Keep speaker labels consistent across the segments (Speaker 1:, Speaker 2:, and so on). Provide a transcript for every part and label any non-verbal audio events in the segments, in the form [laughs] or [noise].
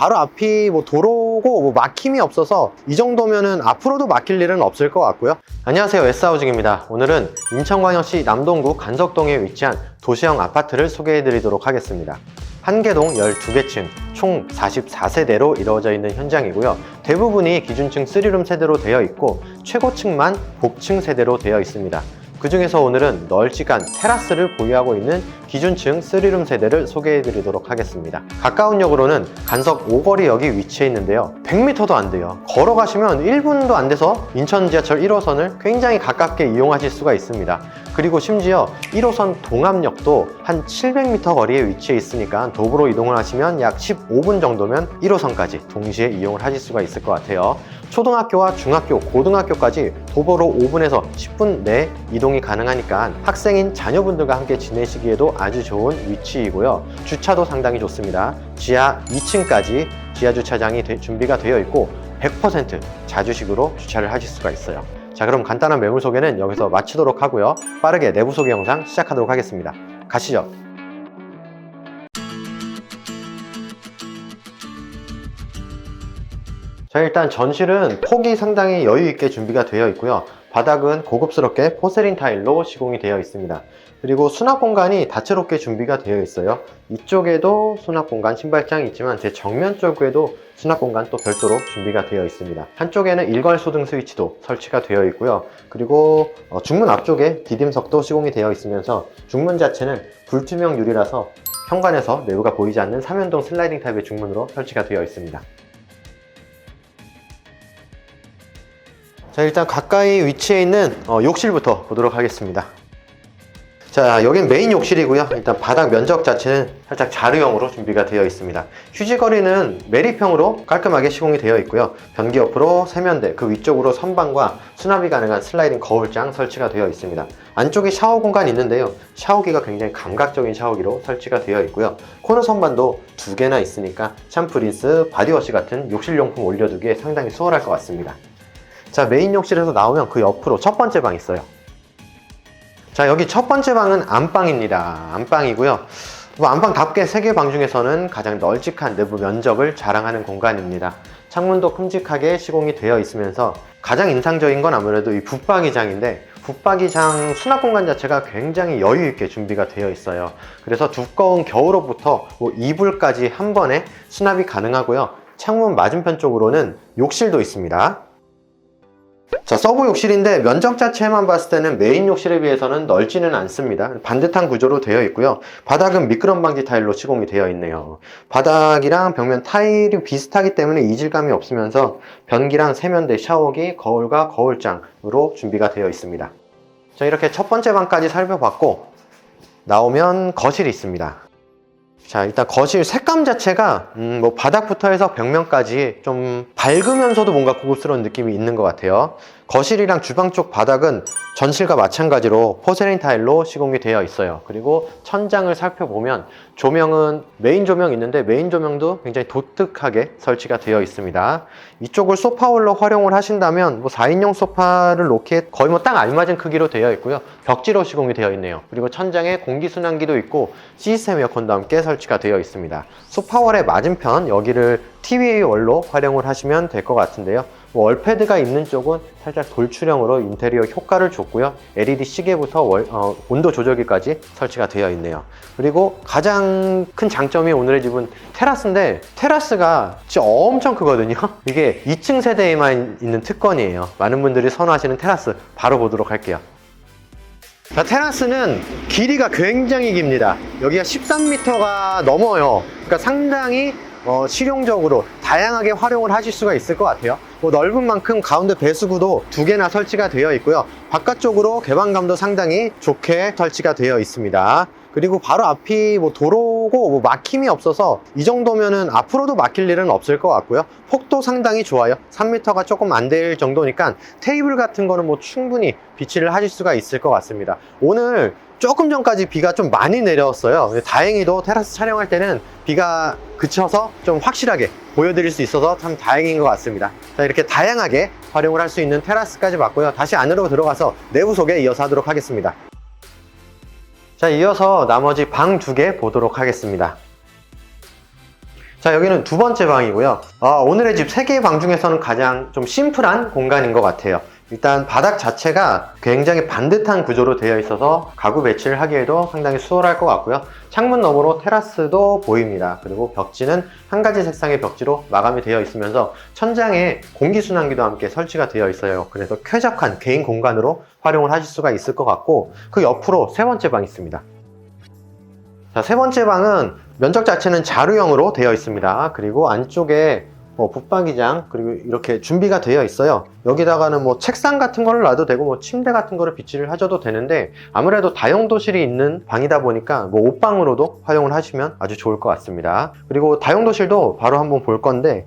Speaker 1: 바로 앞이 뭐 도로고 뭐 막힘이 없어서 이 정도면은 앞으로도 막힐 일은 없을 것 같고요. 안녕하세요. S하우징입니다. 오늘은 인천광역시 남동구 간석동에 위치한 도시형 아파트를 소개해 드리도록 하겠습니다. 한 개동 12개 층, 총 44세대로 이루어져 있는 현장이고요. 대부분이 기준층 3룸 세대로 되어 있고 최고층만 복층 세대로 되어 있습니다. 그 중에서 오늘은 널찍한 테라스를 보유하고 있는 기준층 3룸 세대를 소개해 드리도록 하겠습니다. 가까운 역으로는 간석 오거리역이 위치해 있는데요. 100m도 안 돼요. 걸어가시면 1분도 안 돼서 인천 지하철 1호선을 굉장히 가깝게 이용하실 수가 있습니다. 그리고 심지어 1호선 동암역도 한 700m 거리에 위치해 있으니까 도보로 이동을 하시면 약 15분 정도면 1호선까지 동시에 이용을 하실 수가 있을 것 같아요. 초등학교와 중학교, 고등학교까지 도보로 5분에서 10분 내 이동이 가능하니까 학생인 자녀분들과 함께 지내시기에도 아주 좋은 위치이고요. 주차도 상당히 좋습니다. 지하 2층까지 지하 주차장이 되- 준비가 되어 있고 100% 자주식으로 주차를 하실 수가 있어요. 자, 그럼 간단한 매물 소개는 여기서 마치도록 하고요. 빠르게 내부 소개 영상 시작하도록 하겠습니다. 가시죠. 자 일단 전실은 폭이 상당히 여유 있게 준비가 되어 있고요 바닥은 고급스럽게 포세린 타일로 시공이 되어 있습니다 그리고 수납 공간이 다채롭게 준비가 되어 있어요. 이쪽에도 수납 공간 신발장이 있지만 제 정면 쪽에도 수납 공간 또 별도로 준비가 되어 있습니다. 한쪽에는 일괄 소등 스위치도 설치가 되어 있고요. 그리고 어, 중문 앞쪽에 디딤석도 시공이 되어 있으면서 중문 자체는 불투명 유리라서 현관에서 내부가 보이지 않는 3연동 슬라이딩 타입의 중문으로 설치가 되어 있습니다. 자 일단 가까이 위치해 있는 어, 욕실부터 보도록 하겠습니다 자 여긴 메인 욕실이고요. 일단 바닥 면적 자체는 살짝 자르형으로 준비가 되어 있습니다. 휴지거리는 매립형으로 깔끔하게 시공이 되어 있고요. 변기 옆으로 세면대 그 위쪽으로 선반과 수납이 가능한 슬라이딩 거울장 설치가 되어 있습니다. 안쪽에 샤워 공간이 있는데요. 샤워기가 굉장히 감각적인 샤워기로 설치가 되어 있고요. 코너 선반도 두 개나 있으니까 샴푸 린스 바디워시 같은 욕실용품 올려두기에 상당히 수월할 것 같습니다. 자 메인 욕실에서 나오면 그 옆으로 첫 번째 방 있어요 자 여기 첫 번째 방은 안방입니다. 안방이고요. 뭐 안방답게 세개 방 중에서는 가장 널찍한 내부 면적을 자랑하는 공간입니다. 창문도 큼직하게 시공이 되어 있으면서 가장 인상적인 건 아무래도 이 붙박이장인데 붙박이장 수납 공간 자체가 굉장히 여유 있게 준비가 되어 있어요. 그래서 두꺼운 겨울옷부터 뭐 이불까지 한 번에 수납이 가능하고요. 창문 맞은편 쪽으로는 욕실도 있습니다 자, 서브 욕실인데 면적 자체만 봤을 때는 메인 욕실에 비해서는 넓지는 않습니다. 반듯한 구조로 되어 있고요. 바닥은 미끄럼 방지 타일로 시공이 되어 있네요. 바닥이랑 벽면 타일이 비슷하기 때문에 이질감이 없으면서 변기랑 세면대, 샤워기, 거울과 거울장으로 준비가 되어 있습니다. 자, 이렇게 첫 번째 방까지 살펴봤고 나오면 거실이 있습니다. 자, 일단 거실 색감 자체가 음, 뭐 바닥부터 해서 벽면까지 좀 밝으면서도 뭔가 고급스러운 느낌이 있는 것 같아요. 거실이랑 주방 쪽 바닥은 전실과 마찬가지로 포세린 타일로 시공이 되어 있어요. 그리고 천장을 살펴보면 조명은 메인 조명 있는데 메인 조명도 굉장히 독특하게 설치가 되어 있습니다. 이쪽을 소파홀로 활용을 하신다면 뭐 4인용 소파를 놓기에 거의 뭐 딱 알맞은 크기로 되어 있고요. 벽지로 시공이 되어 있네요. 그리고 천장에 공기순환기도 있고 시스템 에어컨도 함께 설치가 되어 있습니다. 소파월의 맞은편 여기를 TV 월로 활용을 하시면 될 것 같은데요. 뭐 월패드가 있는 쪽은 살짝 돌출형으로 인테리어 효과를 줬고요. LED 시계부터 월- 어, 온도 조절기까지 설치가 되어 있네요. 그리고 가장 큰 장점이 오늘의 집은 테라스인데 테라스가 진짜 엄청 크거든요. [laughs] 이게 2층 세대에만 있는 특권이에요. 많은 분들이 선호하시는 테라스 바로 보도록 할게요. 자, 테라스는 길이가 굉장히 깁니다. 여기가 13m가 넘어요. 그러니까 상당히 어, 실용적으로 다양하게 활용을 하실 수가 있을 것 같아요. 뭐 넓은 만큼 가운데 배수구도 두 개나 설치가 되어 있고요. 바깥쪽으로 개방감도 상당히 좋게 설치가 되어 있습니다. 그리고 바로 앞이 뭐 도로고 뭐 막힘이 없어서 이 정도면은 앞으로도 막힐 일은 없을 것 같고요. 폭도 상당히 좋아요. 3m가 조금 안 될 정도니까 테이블 같은 거는 뭐 충분히 비치를 하실 수가 있을 것 같습니다. 오늘 조금 전까지 비가 좀 많이. 근데 다행히도 테라스 촬영할 때는 비가 그쳐서 좀 확실하게 보여드릴 수 있어서 참 다행인 것 같습니다. 자, 이렇게 다양하게 활용을 할 수 있는 테라스까지 봤고요. 다시 안으로 들어가서 내부 소개 이어서 하도록 하겠습니다. 자, 이어서 나머지 방 두 개 보도록 하겠습니다. 자, 여기는 두 번째 방이고요. 아, 오늘의 집 세 개의 방 중에서는 가장 좀 심플한 공간인 것 같아요. 일단 바닥 자체가 굉장히 반듯한 구조로 되어 있어서 가구 배치를 하기에도 상당히 수월할 것 같고요. 창문 너머로 테라스도 보입니다. 그리고 벽지는 한 가지 색상의 벽지로 마감이 되어 있으면서 천장에 공기순환기도 함께 설치가 되어 있어요. 그래서 쾌적한 개인 공간으로 활용을 하실 수가 있을 것 같고 그 옆으로 세 번째 방 있습니다. 자, 세 번째 방은 면적 자체는 자루형으로 되어 있습니다. 그리고 안쪽에 뭐 붙박이장 그리고 이렇게 준비가 되어 있어요. 여기다가는 뭐 책상 같은 거를 놔도 되고 뭐 침대 같은 거를 비치를 하셔도 되는데 아무래도 다용도실이 있는 방이다 보니까 뭐 옷방으로도 활용을 하시면 아주 좋을 것 같습니다. 그리고 다용도실도 바로 한번 볼 건데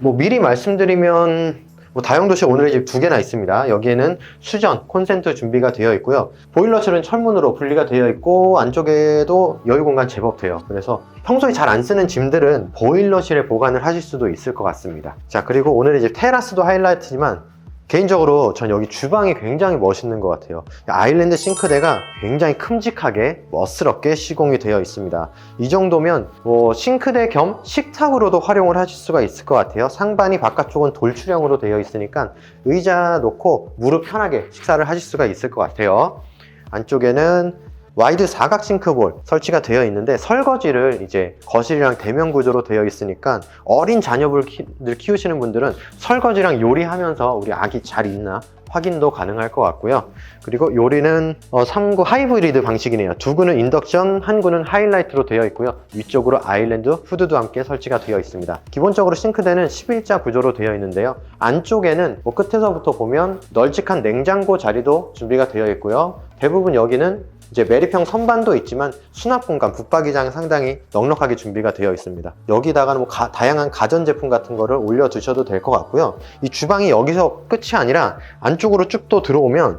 Speaker 1: 뭐 미리 말씀드리면 뭐 다용도실 오늘의 집 두 개나 있습니다. 여기에는 수전, 콘센트 준비가 되어 있고요. 보일러실은 철문으로 분리가 되어 있고 안쪽에도 여유 공간 제법 돼요. 그래서 평소에 잘 안 쓰는 짐들은 보일러실에 보관을 하실 수도 있을 것 같습니다. 자 그리고 오늘의 집 테라스도 하이라이트지만 개인적으로 전 여기 주방이 굉장히 멋있는 것 같아요. 아일랜드 싱크대가 굉장히 큼직하게 멋스럽게 시공이 되어 있습니다. 이 정도면 뭐 싱크대 겸 식탁으로도 활용을 하실 수가 있을 것 같아요. 상반이 바깥쪽은 돌출형으로 되어 있으니까 의자 놓고 무릎 편하게 식사를 하실 수가 있을 것 같아요. 안쪽에는 와이드 사각 싱크볼 설치가 되어 있는데 설거지를 이제 거실이랑 대면 구조로 되어 있으니까 어린 자녀분을 키우시는 분들은 설거지랑 요리하면서 우리 아기 잘 있나 확인도 가능할 것 같고요. 그리고 요리는 어, 3구 하이브리드 방식이네요. 두 구는 인덕션, 한 구는 하이라이트로 되어 있고요. 위쪽으로 아일랜드 후드도 함께 설치가 되어 있습니다. 기본적으로 싱크대는 11자 구조로 되어 있는데요. 안쪽에는 뭐 끝에서부터 보면 널찍한 냉장고 자리도 준비가 되어 있고요. 대부분 여기는 이제 메리평 선반도 있지만 수납 공간, 붙박이장 상당히 넉넉하게 준비가 되어 있습니다. 여기다가는 뭐 가- 다양한 가전 제품 같은 거를 올려 두셔도 될 것 같고요. 이 주방이 여기서 끝이 아니라 안쪽으로 쭉 또 들어오면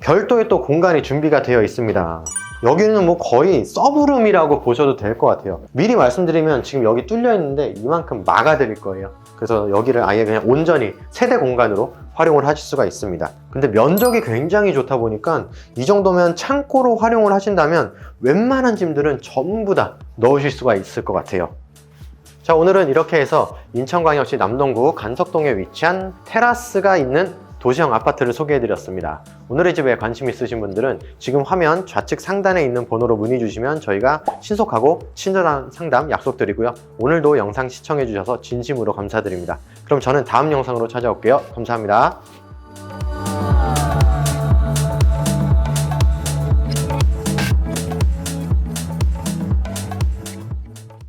Speaker 1: 별도의 또 공간이 준비가 되어 있습니다. 여기는 뭐 거의 서브룸이라고 보셔도 될 것 같아요. 미리 말씀드리면 지금 여기 뚫려 있는데 이만큼 막아 드릴 거예요. 그래서 여기를 아예 그냥 온전히 세대 공간으로 활용을 하실 수가 있습니다. 근데 면적이 굉장히 좋다 보니까 이 정도면 창고로 활용을 하신다면 웬만한 짐들은 전부 다 넣으실 수가 있을 것 같아요. 자, 오늘은 이렇게 해서 인천광역시 남동구 간석동에 위치한 테라스가 있는 도시형 아파트를 소개해드렸습니다. 오늘의 집에 관심 있으신 분들은 지금 화면 좌측 상단에 있는 번호로 문의 주시면 저희가 신속하고 친절한 상담 약속드리고요. 오늘도 영상 시청해주셔서 진심으로 감사드립니다. 그럼 저는 다음 영상으로 찾아올게요. 감사합니다.